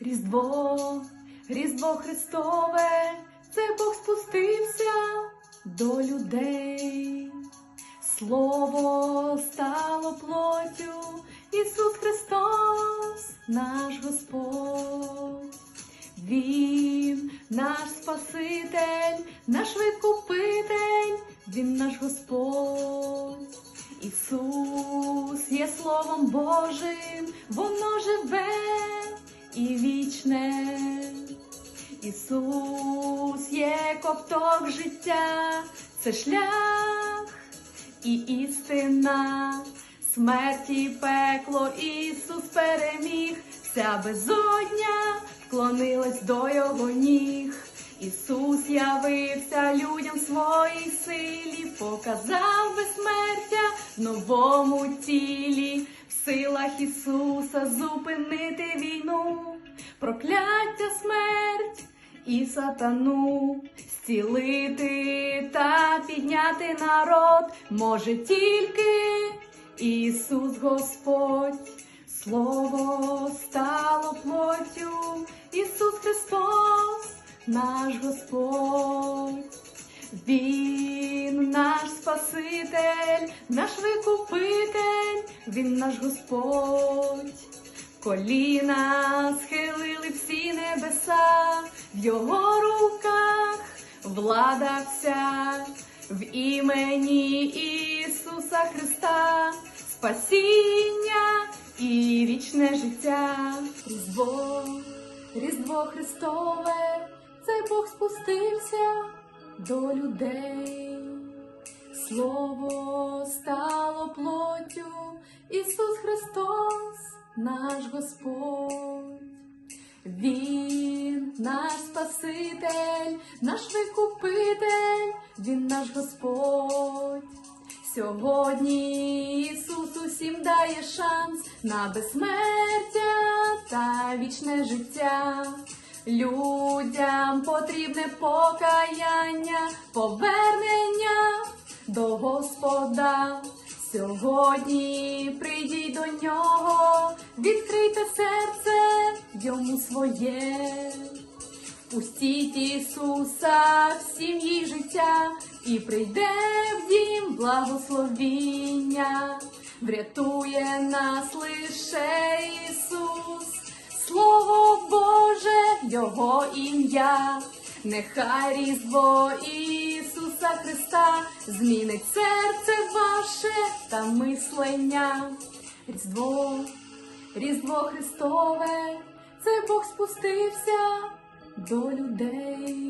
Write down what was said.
Різдво, Різдво Христове, це Бог спустився до людей. Слово стало плоттю, Ісус Христос, наш Господь. Він наш Спаситель, наш Викупитель, Він наш Господь. Ісус є Словом Божим, воно живе і вічне. Ісус є ковток життя, це шлях і істина, смерті і пекло Ісус переміг, вся безодня вклонилась до його ніг. Ісус явився людям своїй силі, показав безсмертя новому тілі, в силах Ісуса зупинити війну, прокляття смерть і сатану, зцілити та підняти народ може тільки Ісус Господь. Слово стало плоттю, Ісус Христос, наш Господь. Спаситель, наш Викупитель, Він наш Господь. Коліна схилили всі небеса, в його руках влада вся, в імені Ісуса Христа, спасіння і вічне життя. Різдво, Різдво Христове, це Бог спустився до людей. Слово стало плоттю, Ісус Христос, наш Господь. Він наш Спаситель, наш Викупитель, Він наш Господь. Сьогодні Ісус усім дає шанс на безсмертя та вічне життя. Людям потрібне покаяння, повернення Господа. Сьогодні прийдіть до нього, відкрийте серце йому своє. Пустіть Ісуса в сім'ї життя і прийде в дім благословіння, врятує нас лише Ісус, Слово Боже, Його ім'я, нехай різдво Ісуса Христа змінить серце ваше та мислення. Різдво, Різдво Христове, це Бог спустився до людей.